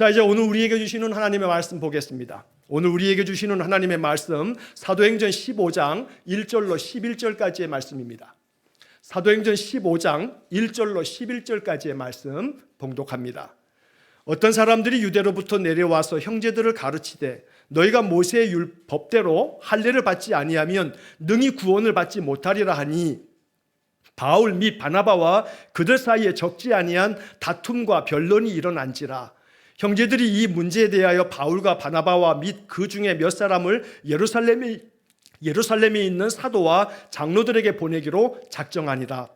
자, 이제 오늘 우리에게 주시는 하나님의 말씀 보겠습니다. 오늘 우리에게 주시는 하나님의 말씀 사도행전 15장 1절로 11절까지의 말씀입니다. 사도행전 15장 1절로 11절까지의 말씀 봉독합니다. 어떤 사람들이 유대로부터 내려와서 형제들을 가르치되 너희가 모세의 율법대로 할례를 받지 아니하면 능히 구원을 받지 못하리라 하니 바울 및 바나바와 그들 사이에 적지 아니한 다툼과 변론이 일어난지라 형제들이 이 문제에 대하여 바울과 바나바와 및 그 중에 몇 사람을 예루살렘에 예루살렘에 있는 사도와 장로들에게 보내기로 작정하니라.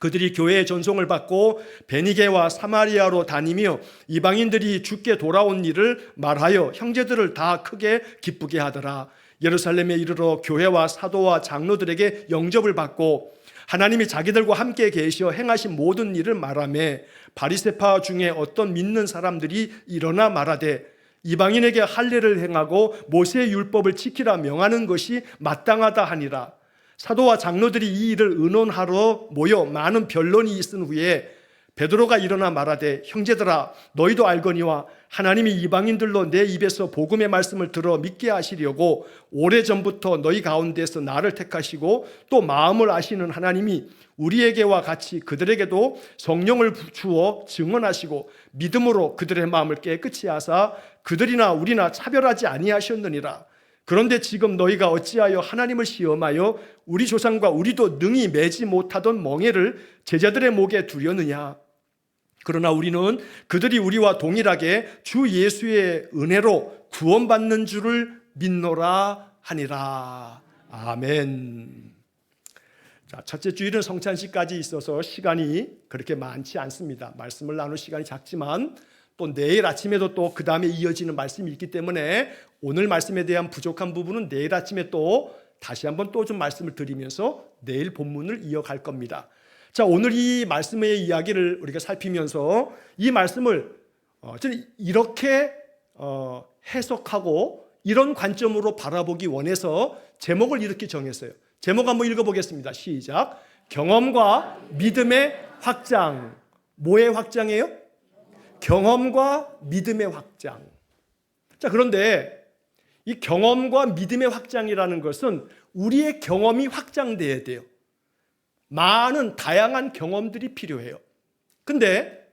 그들이 교회의 전송을 받고 베니게와 사마리아로 다니며 이방인들이 죽게 돌아온 일을 말하여 형제들을 다 크게 기쁘게 하더라. 예루살렘에 이르러 교회와 사도와 장로들에게 영접을 받고 하나님이 자기들과 함께 계시어 행하신 모든 일을 말하며 바리세파 중에 어떤 믿는 사람들이 일어나 말하되 이방인에게 할례를 행하고 모세의 율법을 지키라 명하는 것이 마땅하다 하니라. 사도와 장로들이 이 일을 의논하러 모여 많은 변론이 있은 후에 베드로가 일어나 말하되 형제들아 너희도 알거니와 하나님이 이방인들로 내 입에서 복음의 말씀을 들어 믿게 하시려고 오래전부터 너희 가운데서 나를 택하시고 또 마음을 아시는 하나님이 우리에게와 같이 그들에게도 성령을 주어 증언하시고 믿음으로 그들의 마음을 깨끗이 하사 그들이나 우리나 차별하지 아니하셨느니라. 그런데 지금 너희가 어찌하여 하나님을 시험하여 우리 조상과 우리도 능히 매지 못하던 멍에를 제자들의 목에 두려느냐 그러나 우리는 그들이 우리와 동일하게 주 예수의 은혜로 구원받는 줄을 믿노라 하니라. 아멘. 자, 첫째 주일은 성찬식까지 있어서 시간이 그렇게 많지 않습니다. 말씀을 나눌 시간이 작지만 또 내일 아침에도 또 그 다음에 이어지는 말씀이 있기 때문에 오늘 말씀에 대한 부족한 부분은 내일 아침에 또 다시 한번 또 좀 말씀을 드리면서 내일 본문을 이어갈 겁니다. 자, 오늘 이 말씀의 이야기를 우리가 살피면서 이 말씀을 어, 저는 이렇게 어, 해석하고 이런 관점으로 바라보기 원해서 제목을 이렇게 정했어요. 제목 한번 읽어보겠습니다. 시작. 경험과 믿음의 확장. 뭐의 확장이에요? 경험과 믿음의 확장. 자, 그런데 이 경험과 믿음의 확장이라는 것은 우리의 경험이 확장돼야 돼요. 많은 다양한 경험들이 필요해요. 근데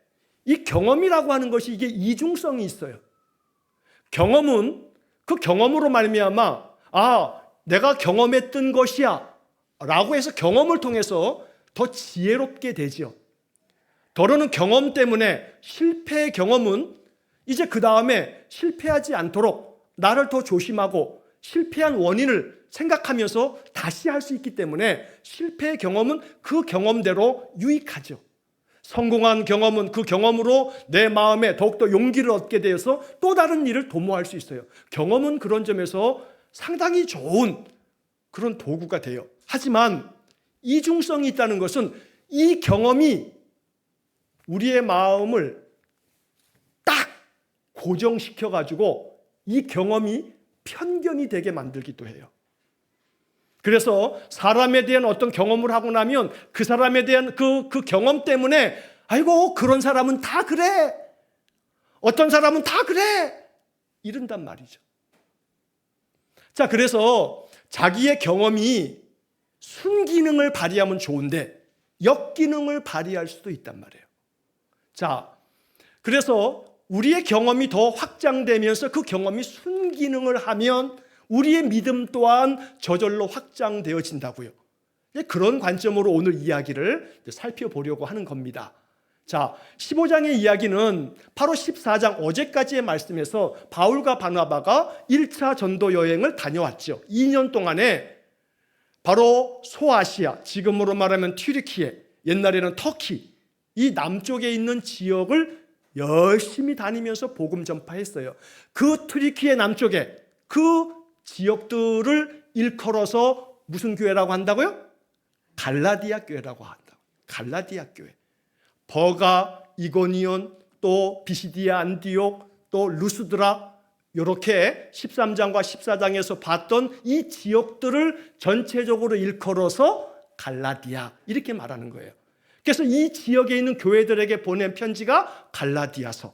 이 경험이라고 하는 것이 이게 이중성이 있어요. 경험은 그 경험으로 말미암아 아 내가 경험했던 것이야 라고 해서 경험을 통해서 더 지혜롭게 되지요. 더러는 경험 때문에 실패의 경험은 이제 그 다음에 실패하지 않도록 나를 더 조심하고 실패한 원인을 생각하면서 다시 할 수 있기 때문에 실패의 경험은 그 경험대로 유익하죠. 성공한 경험은 그 경험으로 내 마음에 더욱더 용기를 얻게 되어서 또 다른 일을 도모할 수 있어요. 경험은 그런 점에서 상당히 좋은 그런 도구가 돼요. 하지만 이중성이 있다는 것은 이 경험이 우리의 마음을 딱 고정시켜 가지고 이 경험이 편견이 되게 만들기도 해요. 그래서 사람에 대한 어떤 경험을 하고 나면 그 사람에 대한 그, 그 경험 때문에 아이고, 그런 사람은 다 그래. 어떤 사람은 다 그래. 이른단 말이죠. 자, 그래서 자기의 경험이 순기능을 발휘하면 좋은데 역기능을 발휘할 수도 있단 말이에요. 자, 그래서 우리의 경험이 더 확장되면서 그 경험이 순기능을 하면 우리의 믿음 또한 저절로 확장되어진다고요. 그런 관점으로 오늘 이야기를 살펴보려고 하는 겁니다. 자, 15장의 이야기는 바로 14장 어제까지의 말씀에서 바울과 바나바가 1차 전도 여행을 다녀왔죠. 2년 동안에 바로 소아시아, 지금으로 말하면 튀르키예, 옛날에는 터키, 이 남쪽에 있는 지역을 열심히 다니면서 복음 전파했어요. 그 튀르키예 남쪽에 그 지역들을 일컬어서 무슨 교회라고 한다고요? 갈라디아 교회라고 한다. 갈라디아 교회. 버가, 이고니온, 또 비시디아 안디옥, 또 루스드라 이렇게 13장과 14장에서 봤던 이 지역들을 전체적으로 일컬어서 갈라디아 이렇게 말하는 거예요. 그래서 이 지역에 있는 교회들에게 보낸 편지가 갈라디아서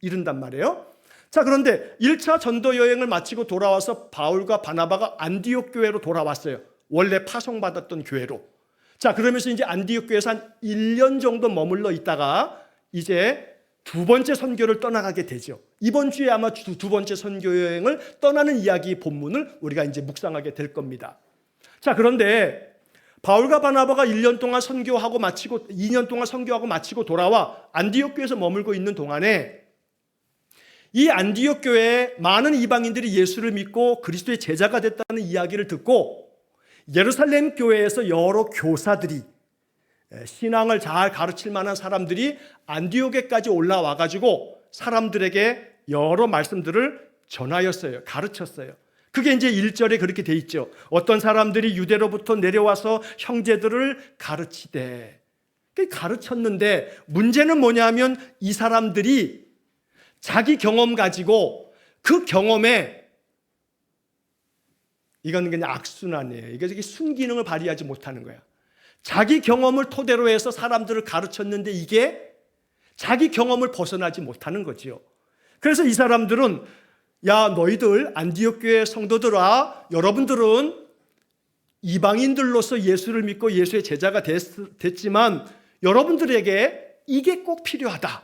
이른단 말이에요. 자, 그런데 1차 전도 여행을 마치고 돌아와서 바울과 바나바가 안디옥 교회로 돌아왔어요. 원래 파송받았던 교회로. 자, 그러면서 이제 안디옥 교회에서 한 1년 정도 머물러 있다가 이제 두 번째 선교를 떠나가게 되죠. 이번 주에 아마 두, 두 번째 선교 여행을 떠나는 이야기 본문을 우리가 이제 묵상하게 될 겁니다. 자, 그런데 바울과 바나바가 1년 동안 선교하고 마치고 2년 동안 선교하고 마치고 돌아와 안디옥 교회에서 머물고 있는 동안에 이 안디옥 교회에 많은 이방인들이 예수를 믿고 그리스도의 제자가 됐다는 이야기를 듣고 예루살렘 교회에서 여러 교사들이 신앙을 잘 가르칠 만한 사람들이 안디옥에까지 올라와 가지고 사람들에게 여러 말씀들을 전하였어요. 가르쳤어요. 그게 이제 1절에 그렇게 돼 있죠. 어떤 사람들이 유대로부터 내려와서 형제들을 가르치되 가르쳤는데 문제는 뭐냐면 이 사람들이 자기 경험 가지고 그 경험에 이건 그냥 악순환이에요. 이게 순기능을 발휘하지 못하는 거야. 자기 경험을 토대로 해서 사람들을 가르쳤는데 이게 자기 경험을 벗어나지 못하는 거지요. 그래서 이 사람들은 야 너희들 안디옥 교회 성도들아 여러분들은 이방인들로서 예수를 믿고 예수의 제자가 됐, 됐지만 여러분들에게 이게 꼭 필요하다.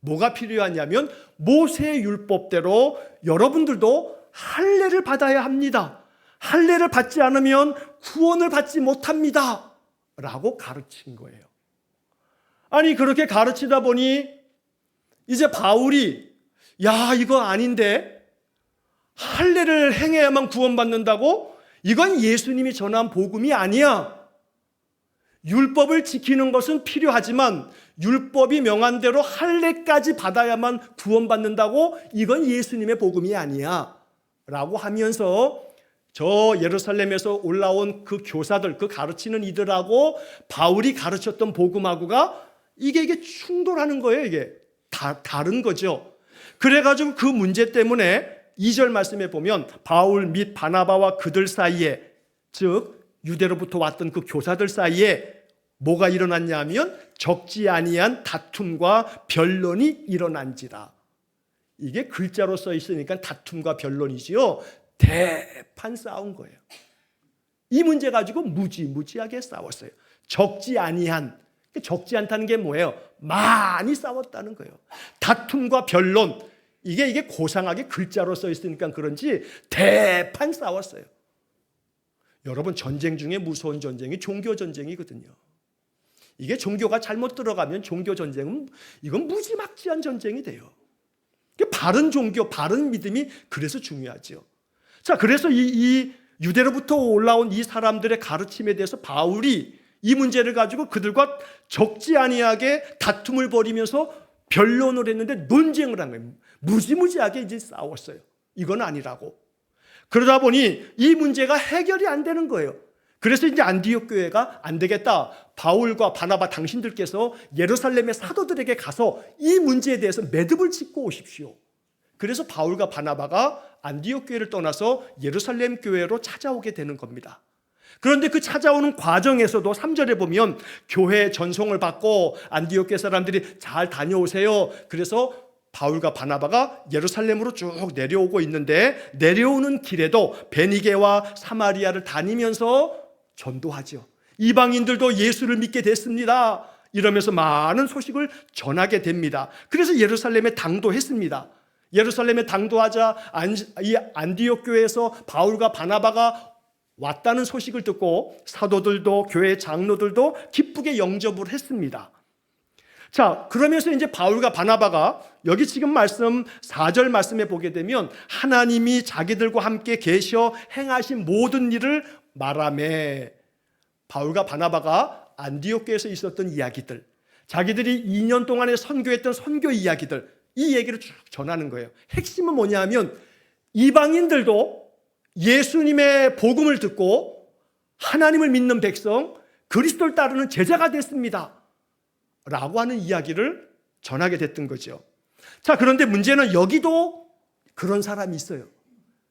뭐가 필요하냐면 모세 율법대로 여러분들도 할례를 받아야 합니다. 할례를 받지 않으면 구원을 받지 못합니다. 라고 가르친 거예요. 아니 그렇게 가르치다 보니 이제 바울이 야 이거 아닌데 할례를 행해야만 구원받는다고? 이건 예수님이 전한 복음이 아니야. 율법을 지키는 것은 필요하지만 율법이 명한 대로 할례까지 받아야만 구원받는다고? 이건 예수님의 복음이 아니야. 라고 하면서 저 예루살렘에서 올라온 그 교사들, 그 가르치는 이들하고 바울이 가르쳤던 복음하고가 이게 이게 충돌하는 거예요, 이게. 다, 다른 거죠. 그래가지고 그 문제 때문에 2절 말씀에 보면 바울 및 바나바와 그들 사이에 즉 유대로부터 왔던 그 교사들 사이에 뭐가 일어났냐면 적지 아니한 다툼과 변론이 일어난지라. 이게 글자로 써 있으니까 다툼과 변론이지요. 대판 싸운 거예요. 이 문제 가지고 무지무지하게 싸웠어요. 적지 아니한 적지 않다는 게 뭐예요? 많이 싸웠다는 거예요. 다툼과 변론 이게 이게 고상하게 글자로 써 있으니까 그런지 대판 싸웠어요. 여러분 전쟁 중에 무서운 전쟁이 종교 전쟁이거든요. 이게 종교가 잘못 들어가면 종교 전쟁은 이건 무지막지한 전쟁이 돼요. 바른 종교, 바른 믿음이 그래서 중요하죠. 자, 그래서 이, 이 유대로부터 올라온 이 사람들의 가르침에 대해서 바울이 이 문제를 가지고 그들과 적지 아니하게 다툼을 벌이면서 변론을 했는데 논쟁을 한 거예요. 무지무지하게 이제 싸웠어요. 이건 아니라고. 그러다 보니 이 문제가 해결이 안 되는 거예요. 그래서 이제 안디옥 교회가 안 되겠다. 바울과 바나바 당신들께서 예루살렘의 사도들에게 가서 이 문제에 대해서 매듭을 짓고 오십시오. 그래서 바울과 바나바가 안디옥 교회를 떠나서 예루살렘 교회로 찾아오게 되는 겁니다. 그런데 그 찾아오는 과정에서도 3절에 보면 교회 전송을 받고 안디옥 교회 사람들이 잘 다녀오세요. 그래서 바울과 바나바가 예루살렘으로 쭉 내려오고 있는데 내려오는 길에도 베니게와 사마리아를 다니면서 전도하죠. 이방인들도 예수를 믿게 됐습니다. 이러면서 많은 소식을 전하게 됩니다. 그래서 예루살렘에 당도했습니다. 예루살렘에 당도하자 이 안디옥 교회에서 바울과 바나바가 왔다는 소식을 듣고 사도들도 교회 장로들도 기쁘게 영접을 했습니다. 자, 그러면서 이제 바울과 바나바가 여기 지금 말씀 4절 말씀에 보게 되면 하나님이 자기들과 함께 계셔 행하신 모든 일을 말하매 바울과 바나바가 안디옥 교에서 있었던 이야기들, 자기들이 2년 동안에 선교했던 선교 이야기들 이 얘기를 쭉 전하는 거예요. 핵심은 뭐냐면 이방인들도 예수님의 복음을 듣고 하나님을 믿는 백성, 그리스도를 따르는 제자가 됐습니다. 라고 하는 이야기를 전하게 됐던 거죠. 자, 그런데 문제는 여기도 그런 사람이 있어요.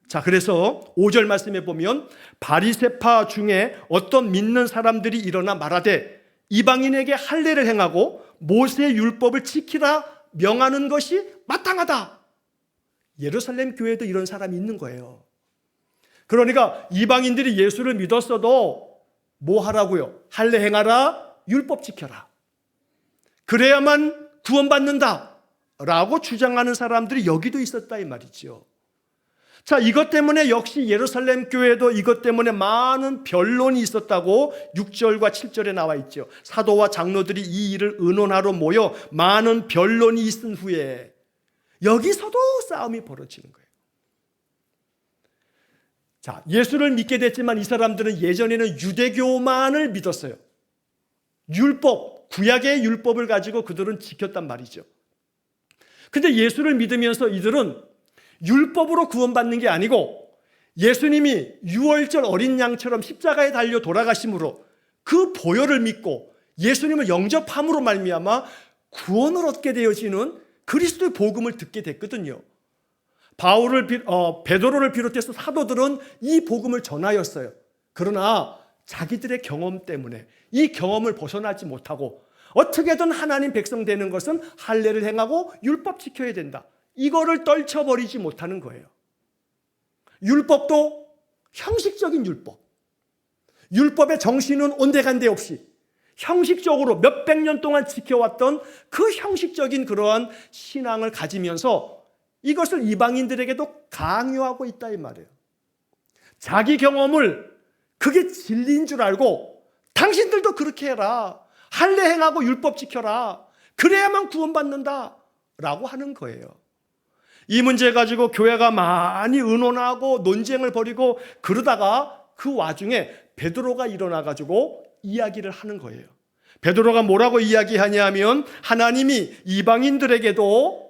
자, 그래서 5절 말씀에 보면 바리세파 중에 어떤 믿는 사람들이 일어나 말하되 이방인에게 할례를 행하고 모세 율법을 지키라 명하는 것이 마땅하다. 예루살렘 교회도 이런 사람이 있는 거예요. 그러니까 이방인들이 예수를 믿었어도 뭐 하라고요? 할례 행하라, 율법 지켜라. 그래야만 구원받는다. 라고 주장하는 사람들이 여기도 있었다 이 말이죠. 자, 이것 때문에 역시 예루살렘 교회도 이것 때문에 많은 변론이 있었다고 6절과 7절에 나와 있죠. 사도와 장로들이 이 일을 의논하러 모여 많은 변론이 있은 후에 여기서도 싸움이 벌어지는 거예요. 자, 예수를 믿게 됐지만 이 사람들은 예전에는 유대교만을 믿었어요. 율법, 구약의 율법을 가지고 그들은 지켰단 말이죠. 근데 예수를 믿으면서 이들은 율법으로 구원받는 게 아니고 예수님이 유월절 어린 양처럼 십자가에 달려 돌아가심으로 그 보혈을 믿고 예수님을 영접함으로 말미암아 구원을 얻게 되어지는 그리스도의 복음을 듣게 됐거든요. 바울을 비, 어, 베드로를 비롯해서 사도들은 이 복음을 전하였어요. 그러나 자기들의 경험 때문에 이 경험을 벗어나지 못하고 어떻게든 하나님 백성 되는 것은 할례를 행하고 율법 지켜야 된다. 이거를 떨쳐버리지 못하는 거예요. 율법도 형식적인 율법. 율법의 정신은 온데간데 없이 형식적으로 몇백 년 동안 지켜왔던 그 형식적인 그러한 신앙을 가지면서 이것을 이방인들에게도 강요하고 있다 이 말이에요. 자기 경험을 그게 진리인 줄 알고 당신들도 그렇게 해라. 할례 행하고 율법 지켜라. 그래야만 구원받는다. 라고 하는 거예요. 이 문제 가지고 교회가 많이 의논하고 논쟁을 벌이고 그러다가 그 와중에 베드로가 일어나 가지고 이야기를 하는 거예요. 베드로가 뭐라고 이야기하냐면 하나님이 이방인들에게도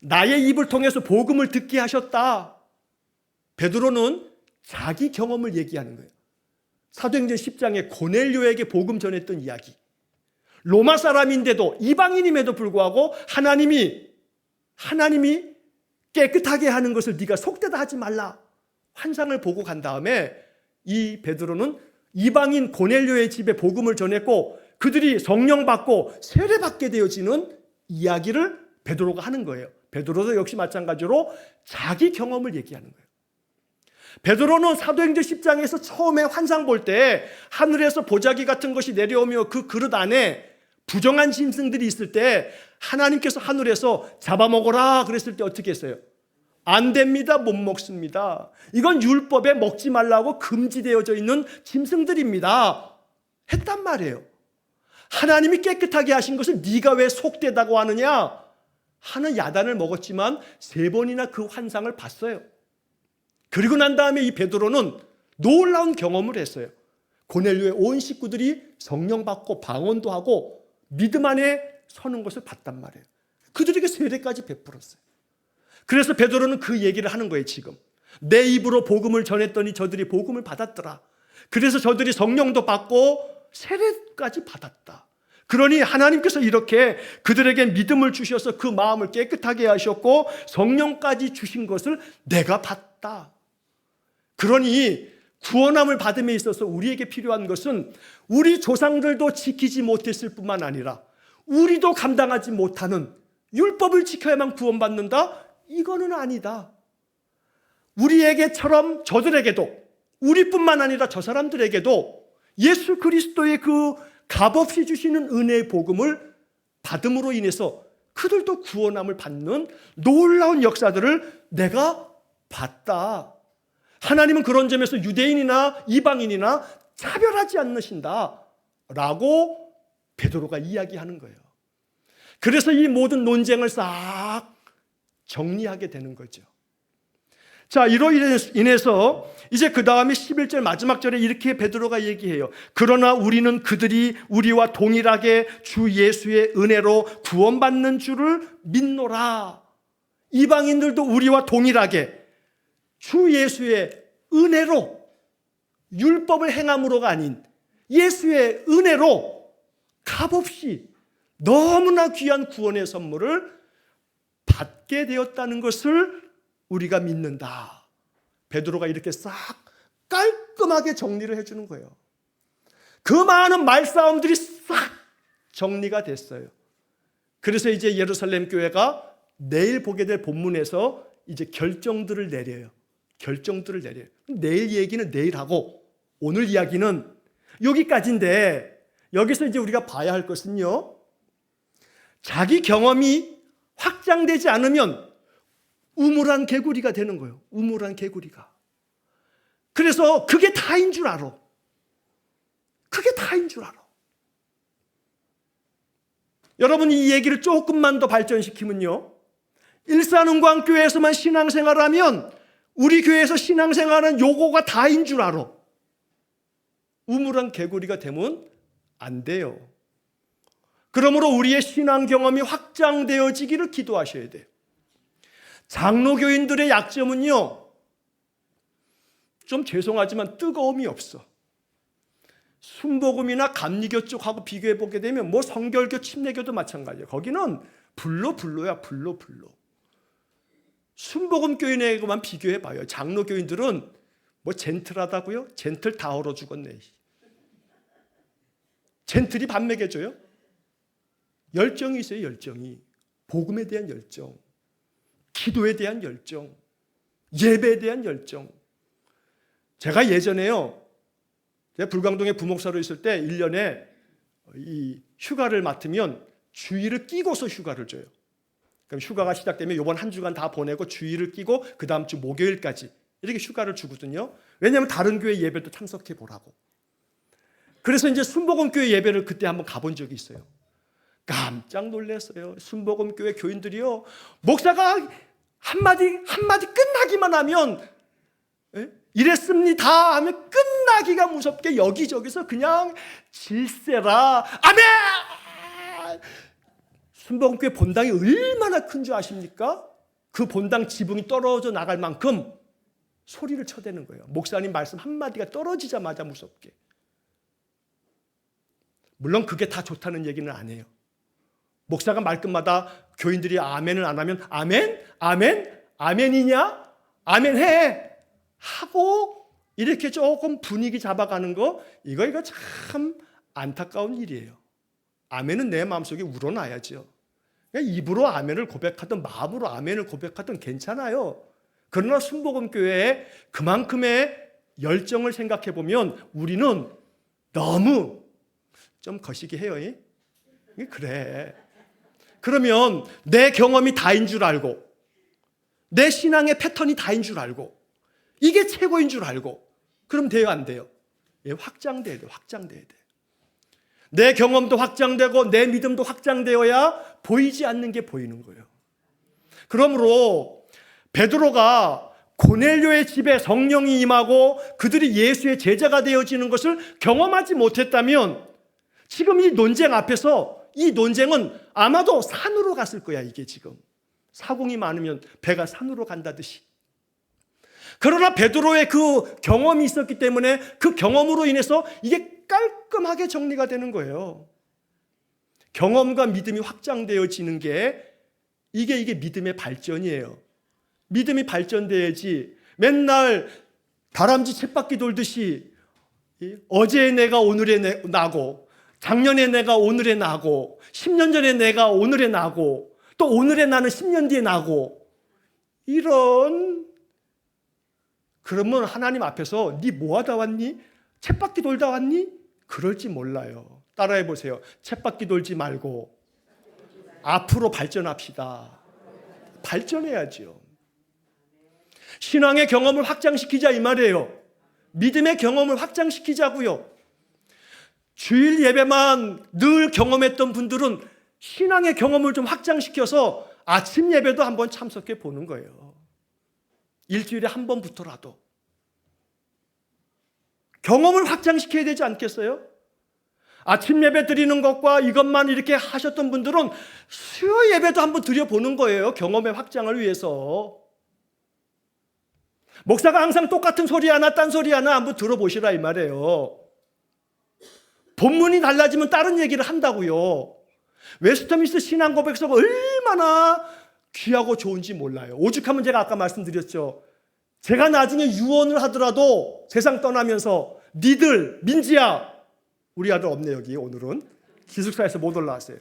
나의 입을 통해서 복음을 듣게 하셨다. 베드로는 자기 경험을 얘기하는 거예요. 사도행전 10장에 고넬료에게 복음 전했던 이야기. 로마 사람인데도 이방인임에도 불구하고 하나님이 하나님이 깨끗하게 하는 것을 네가 속되다 하지 말라. 환상을 보고 간 다음에 이 베드로는 이방인 고넬료의 집에 복음을 전했고 그들이 성령 받고 세례 받게 되어지는 이야기를 베드로가 하는 거예요. 베드로도 역시 마찬가지로 자기 경험을 얘기하는 거예요. 베드로는 사도행전 10장에서 처음에 환상 볼 때 하늘에서 보자기 같은 것이 내려오며 그 그릇 안에 부정한 짐승들이 있을 때 하나님께서 하늘에서 잡아먹어라 그랬을 때 어떻게 했어요? 안 됩니다. 못 먹습니다. 이건 율법에 먹지 말라고 금지되어져 있는 짐승들입니다. 했단 말이에요. 하나님이 깨끗하게 하신 것을 네가 왜 속되다고 하느냐? 하는 야단을 먹었지만 세 번이나 그 환상을 봤어요. 그리고 난 다음에 이 베드로는 놀라운 경험을 했어요. 고넬료의 온 식구들이 성령 받고 방언도 하고 믿음 안에 서는 것을 봤단 말이에요. 그들에게 세례까지 베풀었어요. 그래서 베드로는 그 얘기를 하는 거예요, 지금. 내 입으로 복음을 전했더니 저들이 복음을 받았더라. 그래서 저들이 성령도 받고 세례까지 받았다. 그러니 하나님께서 이렇게 그들에게 믿음을 주셔서 그 마음을 깨끗하게 하셨고 성령까지 주신 것을 내가 봤다. 그러니 구원함을 받음에 있어서 우리에게 필요한 것은 우리 조상들도 지키지 못했을 뿐만 아니라 우리도 감당하지 못하는 율법을 지켜야만 구원받는다? 이거는 아니다. 우리에게처럼 저들에게도 우리뿐만 아니라 저 사람들에게도 예수 그리스도의 그 값없이 주시는 은혜의 복음을 받음으로 인해서 그들도 구원함을 받는 놀라운 역사들을 내가 봤다. 하나님은 그런 점에서 유대인이나 이방인이나 차별하지 않으신다. 라고 베드로가 이야기하는 거예요. 그래서 이 모든 논쟁을 싹 정리하게 되는 거죠. 자, 이로 인해서 이제 그 다음에 11절 마지막 절에 이렇게 베드로가 얘기해요. 그러나 우리는 그들이 우리와 동일하게 주 예수의 은혜로 구원받는 줄을 믿노라. 이방인들도 우리와 동일하게 주 예수의 은혜로 율법을 행함으로가 아닌 예수의 은혜로 값없이 너무나 귀한 구원의 선물을 받게 되었다는 것을 우리가 믿는다. 베드로가 이렇게 싹 깔끔하게 정리를 해주는 거예요. 그 많은 말싸움들이 싹 정리가 됐어요. 그래서 이제 예루살렘 교회가 내일 보게 될 본문에서 이제 결정들을 내려요. 결정들을 내려요. 내일 얘기는 내일 하고 오늘 이야기는 여기까지인데 여기서 이제 우리가 봐야 할 것은요. 자기 경험이 확장되지 않으면 우물한 개구리가 되는 거예요. 우물한 개구리가. 그래서 그게 다인 줄 알아. 그게 다인 줄 알아. 여러분이 이 얘기를 조금만 더 발전시키면요. 일산은광교회에서만 신앙생활 하면 우리 교회에서 신앙생활은 요거가 다인 줄 알아. 우물한 개구리가 되면 안 돼요. 그러므로 우리의 신앙 경험이 확장되어지기를 기도하셔야 돼요. 장로교인들의 약점은요, 좀 죄송하지만 뜨거움이 없어. 순복음이나 감리교 쪽하고 비교해 보게 되면 뭐 성결교, 침례교도 마찬가지예요. 거기는 불로 불로야, 불로 불로. 순복음 교인에게만 비교해 봐요. 장로 교인들은 뭐 젠틀하다고요? 젠틀 다 얼어 죽었네. 젠틀이 밥 먹여줘요? 열정이 있어요, 열정이. 복음에 대한 열정, 기도에 대한 열정, 예배에 대한 열정. 제가 예전에요, 제가 불광동에 부목사로 있을 때 1년에 이 휴가를 맡으면 주일을 끼고서 휴가를 줘요. 그럼 휴가가 시작되면 이번 한 주간 다 보내고 주일을 끼고 그 다음 주 목요일까지 이렇게 휴가를 주거든요. 왜냐하면 다른 교회 예배도 참석해 보라고. 그래서 이제 순복음 교회 예배를 그때 한번 가본 적이 있어요. 깜짝 놀랐어요. 순복음 교회 교인들이요. 목사가 한마디 한마디 끝나기만 하면 예? 이랬습니다 하면 끝나기가 무섭게 여기저기서 그냥 질세라 아멘 순복음교회 본당이 얼마나 큰 줄 아십니까? 그 본당 지붕이 떨어져 나갈 만큼 소리를 쳐대는 거예요. 목사님 말씀 한마디가 떨어지자마자 무섭게. 물론 그게 다 좋다는 얘기는 안 해요. 목사가 말끝마다 교인들이 아멘을 안 하면 아멘? 아멘? 아멘이냐? 아멘 해! 하고 이렇게 조금 분위기 잡아가는 거 이거 이거 참 안타까운 일이에요. 아멘은 내 마음속에 우러나야죠. 그냥 입으로 아멘을 고백하든 마음으로 아멘을 고백하든 괜찮아요. 그러나 순복음 교회에 그만큼의 열정을 생각해 보면 우리는 너무 좀 거시기 해요. 이? 그래. 그러면 내 경험이 다인 줄 알고 내 신앙의 패턴이 다인 줄 알고 이게 최고인 줄 알고 그럼 돼요 안 돼요? 예, 확장돼야 돼. 확장돼야 돼. 내 경험도 확장되고 내 믿음도 확장되어야 보이지 않는 게 보이는 거예요. 그러므로 베드로가 고넬료의 집에 성령이 임하고 그들이 예수의 제자가 되어지는 것을 경험하지 못했다면 지금 이 논쟁 앞에서 이 논쟁은 아마도 산으로 갔을 거야, 이게 지금. 사공이 많으면 배가 산으로 간다듯이. 그러나 베드로의 그 경험이 있었기 때문에 그 경험으로 인해서 이게 깔끔하게 정리가 되는 거예요. 경험과 믿음이 확장되어지는 게 이게 이게 믿음의 발전이에요. 믿음이 발전돼야지 맨날 다람쥐 쳇바퀴 돌듯이 어제의 내가 오늘의 나고 작년에 내가 오늘의 나고 10년 전에 내가 오늘의 나고 또 오늘의 나는 10년 뒤에 나고 이런 그러면 하나님 앞에서 네 뭐하다 왔니? 쳇바퀴 돌다 왔니? 그럴지 몰라요. 따라해 보세요. 쳇바퀴 돌지 말고 앞으로 발전합시다. 발전해야죠. 신앙의 경험을 확장시키자 이 말이에요. 믿음의 경험을 확장시키자고요. 주일 예배만 늘 경험했던 분들은 신앙의 경험을 좀 확장시켜서 아침 예배도 한번 참석해 보는 거예요. 일주일에 한 번부터라도. 경험을 확장시켜야 되지 않겠어요? 아침 예배 드리는 것과 이것만 이렇게 하셨던 분들은 수요 예배도 한번 드려보는 거예요. 경험의 확장을 위해서. 목사가 항상 똑같은 소리 하나, 딴 소리 하나 한번 들어보시라 이 말이에요. 본문이 달라지면 다른 얘기를 한다고요. 웨스터미스 신앙 고백서가 얼마나 귀하고 좋은지 몰라요. 오죽하면 제가 아까 말씀드렸죠. 제가 나중에 유언을 하더라도 세상 떠나면서 니들 민지야 우리 아들 없네 여기 오늘은 기숙사에서 못 올라왔어요.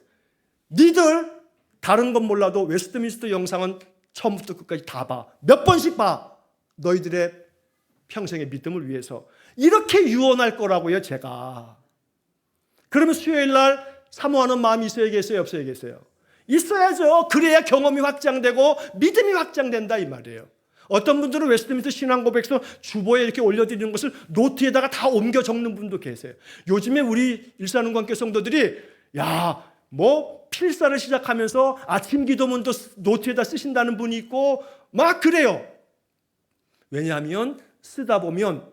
니들 다른 건 몰라도 웨스트민스터 영상은 처음부터 끝까지 다 봐. 몇 번씩 봐. 너희들의 평생의 믿음을 위해서. 이렇게 유언할 거라고요, 제가. 그러면 수요일 날 사모하는 마음이 있어야겠어요, 없어야겠어요? 있어야죠. 그래야 경험이 확장되고 믿음이 확장된다 이 말이에요. 어떤 분들은 웨스트민스터 신앙 고백서 주보에 이렇게 올려드리는 것을 노트에다가 다 옮겨 적는 분도 계세요. 요즘에 우리 일산은 관계 성도들이 야, 뭐 필사를 시작하면서 아침 기도문도 노트에다 쓰신다는 분이 있고 막 그래요. 왜냐하면 쓰다 보면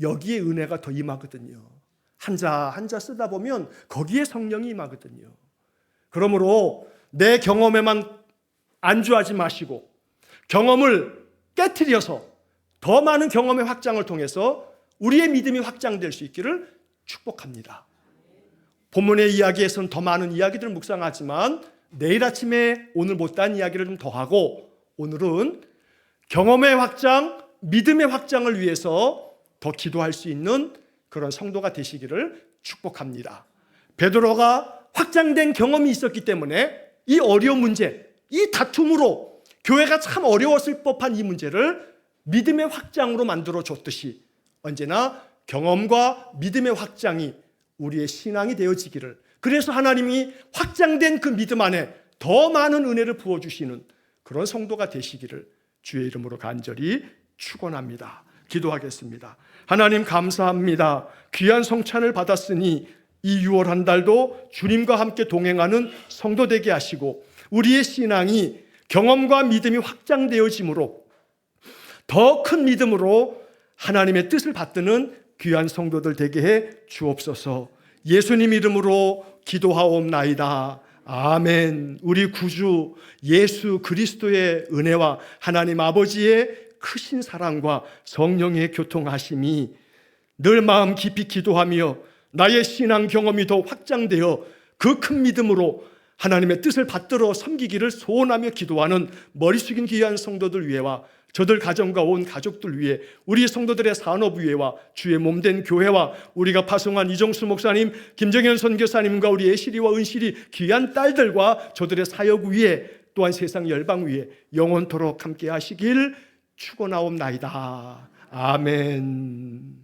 여기에 은혜가 더 임하거든요. 한자 한자 쓰다 보면 거기에 성령이 임하거든요. 그러므로 내 경험에만 안주하지 마시고 경험을 깨뜨려서 더 많은 경험의 확장을 통해서 우리의 믿음이 확장될 수 있기를 축복합니다. 본문의 이야기에서는 더 많은 이야기들을 묵상하지만 내일 아침에 오늘 못한 이야기를 좀 더하고 오늘은 경험의 확장, 믿음의 확장을 위해서 더 기도할 수 있는 그런 성도가 되시기를 축복합니다. 베드로가 확장된 경험이 있었기 때문에 이 어려운 문제, 이 다툼으로 교회가 참 어려웠을 법한 이 문제를 믿음의 확장으로 만들어 줬듯이 언제나 경험과 믿음의 확장이 우리의 신앙이 되어지기를 그래서 하나님이 확장된 그 믿음 안에 더 많은 은혜를 부어 주시는 그런 성도가 되시기를 주의 이름으로 간절히 축원합니다. 기도하겠습니다. 하나님 감사합니다. 귀한 성찬을 받았으니 이 6월 한 달도 주님과 함께 동행하는 성도 되게 하시고 우리의 신앙이 경험과 믿음이 확장되어짐으로 더 큰 믿음으로 하나님의 뜻을 받드는 귀한 성도들 되게 해 주옵소서. 예수님 이름으로 기도하옵나이다. 아멘. 우리 구주 예수 그리스도의 은혜와 하나님 아버지의 크신 사랑과 성령의 교통하심이 늘 마음 깊이 기도하며 나의 신앙 경험이 더 확장되어 그 큰 믿음으로 하나님의 뜻을 받들어 섬기기를 소원하며 기도하는 머리 숙인 귀한 성도들 위해와 저들 가정과 온 가족들 위해 우리 성도들의 산업 위해와 주의 몸 된 교회와 우리가 파송한 이정수 목사님, 김정현 선교사님과 우리 애시리와 은실이 귀한 딸들과 저들의 사역 위에 또한 세상 열방 위에 영원토록 함께 하시길 축원하옵나이다. 아멘.